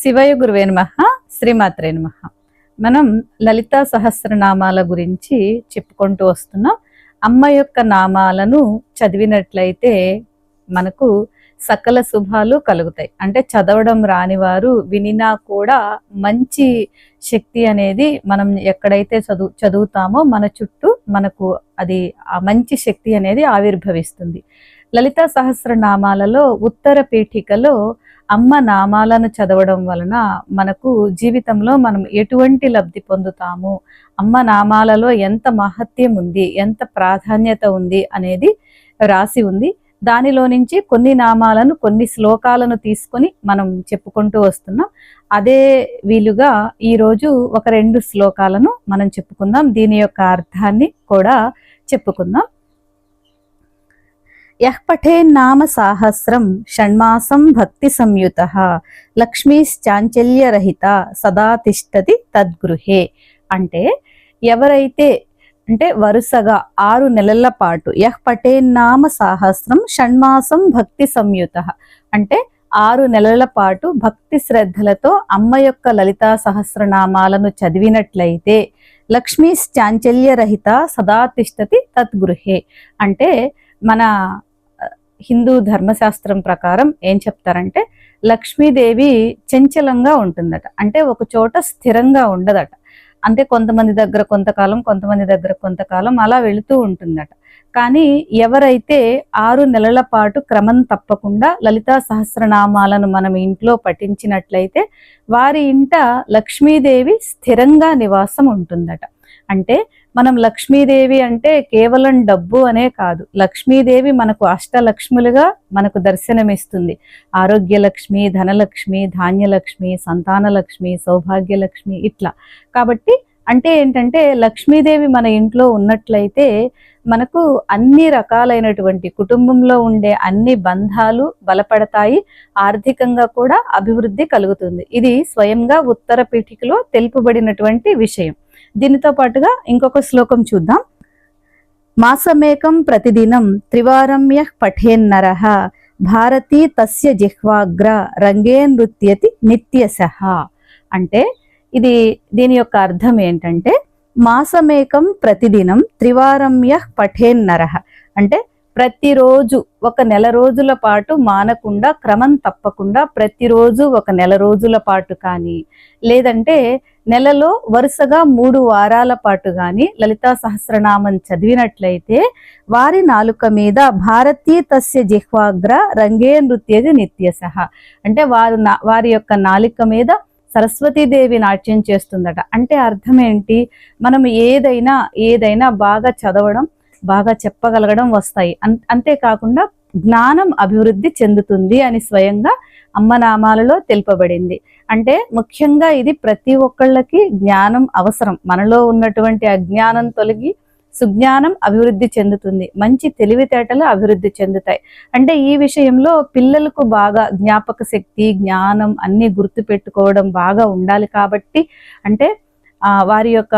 శివయ గురువే నమ శ్రీమాత్రే నమ. మనం లలిత సహస్రనామాల గురించి చెప్పుకుంటూ వస్తున్నాం. అమ్మ యొక్క నామాలను చదివినట్లయితే మనకు సకల శుభాలు కలుగుతాయి. అంటే చదవడం రాని వారు వినినా కూడా మంచి శక్తి అనేది మనం ఎక్కడైతే చదువు చదువుతామో మన చుట్టూ మనకు అది ఆ మంచి శక్తి అనేది ఆవిర్భవిస్తుంది. లలిత సహస్రనామాలలో ఉత్తర పీఠికలో అమ్మ నామాలను చదవడం వలన మనకు జీవితంలో మనం ఎటువంటి లబ్ధి పొందుతాము? అమ్మ నామాలలో ఎంత మహత్యం ఉంది? ఎంత ప్రాధాన్యత ఉంది? అనేది రాసి ఉంది. దానిలో నుంచి కొన్ని నామాలను కొన్ని శ్లోకాలను తీసుకొని మనం చెప్పుకుంటూ వస్తున్నాం. అదే వీలుగా ఈరోజు ఒక రెండు శ్లోకాలను మనం చెప్పుకుందాం. దీని యొక్క అర్థాన్ని కూడా చెప్పుకుందాం. యః పఠేన్నామ సాహస్రం షణ్మాసం భక్తి సంయుత లక్ష్మీశ్చాంచల్యరహిత సదా తిష్టతి తద్గృహే. అంటే ఎవరైతే అంటే వరుసగా ఆరు నెలల పాటు యహ్ పఠేన్నామ సాహస్రం షణ్మాసం భక్తి సంయుత. అంటే ఆరు నెలల పాటు భక్తి శ్రద్ధలతో అమ్మ యొక్క లలితా సహస్రనామాలను చదివినట్లయితే లక్ష్మీ చాంచల్యరహిత సదా తిష్టతి తద్గృహే. అంటే మన హిందూ ధర్మశాస్త్రం ప్రకారం ఏం చెప్తారంటే లక్ష్మీదేవి చంచలంగా ఉంటుందట. అంటే ఒక చోట స్థిరంగా ఉండదట. అంటే కొంతమంది దగ్గర కొంతకాలం కొంతమంది దగ్గర కొంతకాలం అలా వెళుతూ ఉంటుందట. కానీ ఎవరైతే ఆరు నెలల పాటు క్రమం తప్పకుండా లలితా సహస్రనామాలను మనం ఇంట్లో పఠించినట్లయితే వారి ఇంట లక్ష్మీదేవి స్థిరంగా నివాసం ఉంటుందట. అంటే మనం లక్ష్మీదేవి అంటే కేవలం డబ్బు అనే కాదు. లక్ష్మీదేవి మనకు అష్టలక్ష్ములుగా మనకు దర్శనమిస్తుంది. ఆరోగ్యలక్ష్మి ధనలక్ష్మి ధాన్యలక్ష్మి సంతానలక్ష్మి సౌభాగ్యలక్ష్మి ఇట్లా. కాబట్టి అంటే ఏంటంటే లక్ష్మీదేవి మన ఇంట్లో ఉన్నట్లయితే మనకు అన్ని రకాలైనటువంటి కుటుంబంలో ఉండే అన్ని బంధాలు బలపడతాయి. ఆర్థికంగా కూడా అభివృద్ధి కలుగుతుంది. ఇది స్వయంగా ఉత్తర పీఠికలో తెలుపబడినటువంటి విషయం. దీనితో పాటుగా ఇంకొక శ్లోకం చూద్దాం. మాసమేకం ప్రతిదినం త్రివారమ్య పఠేన్నర భారతీ తస్య జిహ్వాగ్ర రంగే నృత్యతి నిత్యశః అంటే ఇది దీని యొక్క అర్థం ఏంటంటే మాసమేకం ప్రతిదినం త్రివారమ్య పఠేన్నర అంటే ప్రతిరోజు ఒక నెల రోజుల పాటు మానకుండా క్రమం తప్పకుండా ప్రతిరోజు ఒక నెల రోజుల పాటు కానీ లేదంటే నెలలో వరుసగా మూడు వారాల పాటు కానీ లలితా సహస్రనామం చదివినట్లయితే వారి నాలుక మీద భారతీ తస్య జిహ్వాగ్ర రంగే నృత్యది నిత్యసహ అంటే వారు నా వారి యొక్క నాలుక మీద సరస్వతీదేవి నాట్యం చేస్తుందట. అంటే అర్థం ఏంటి? మనం ఏదైనా ఏదైనా బాగా చదవడం బాగా చెప్పగలగడం వస్తాయి. అంతేకాకుండా జ్ఞానం అభివృద్ధి చెందుతుంది అని స్వయంగా అమ్మ నామాలలో తెలుపబడింది. అంటే ముఖ్యంగా ఇది ప్రతి ఒక్కళ్ళకి జ్ఞానం అవసరం. మనలో ఉన్నటువంటి అజ్ఞానం తొలగి సుజ్ఞానం అభివృద్ధి చెందుతుంది. మంచి తెలివితేటలు అభివృద్ధి చెందుతాయి. అంటే ఈ విషయంలో పిల్లలకు బాగా జ్ఞాపక శక్తి జ్ఞానం అన్నీ గుర్తు పెట్టుకోవడం బాగా ఉండాలి కాబట్టి అంటే వారి యొక్క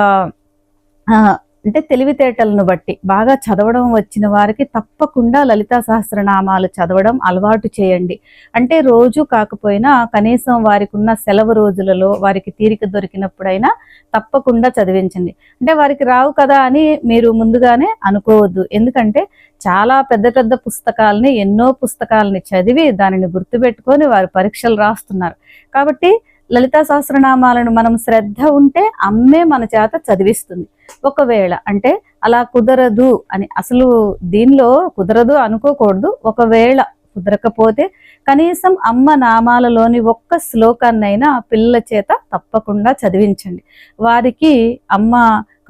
అంటే తెలివితేటలను బట్టి బాగా చదవడం వచ్చిన వారికి తప్పకుండా లలితా సహస్రనామాలు చదవడం అలవాటు చేయండి. అంటే రోజు కాకపోయినా కనీసం వారికి ఉన్న సెలవు రోజులలో వారికి తీరిక దొరికినప్పుడైనా తప్పకుండా చదివించండి. అంటే వారికి రావు కదా అని మీరు ముందుగానే అనుకోవద్దు. ఎందుకంటే చాలా పెద్ద పెద్ద పుస్తకాలని ఎన్నో పుస్తకాలని చదివి దానిని గుర్తుపెట్టుకొని వారు పరీక్షలు రాస్తున్నారు. కాబట్టి లలితా సహస్రనామాలను మనం శ్రద్ధ ఉంటే అమ్మే మన చేత చదివిస్తుంది. ఒకవేళ అంటే అలా కుదరదు అని అసలు దీనిలో కుదరదు అనుకోకూడదు. ఒకవేళ కుదరకపోతే కనీసం అమ్మ నామాలలోని ఒక్క శ్లోకాన్నైనా పిల్లల చేత తప్పకుండా చదివించండి. వారికి అమ్మ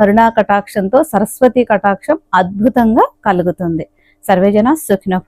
కరుణా కటాక్షంతో సరస్వతి కటాక్షం అద్భుతంగా కలుగుతుంది. సర్వేజన సుఖిన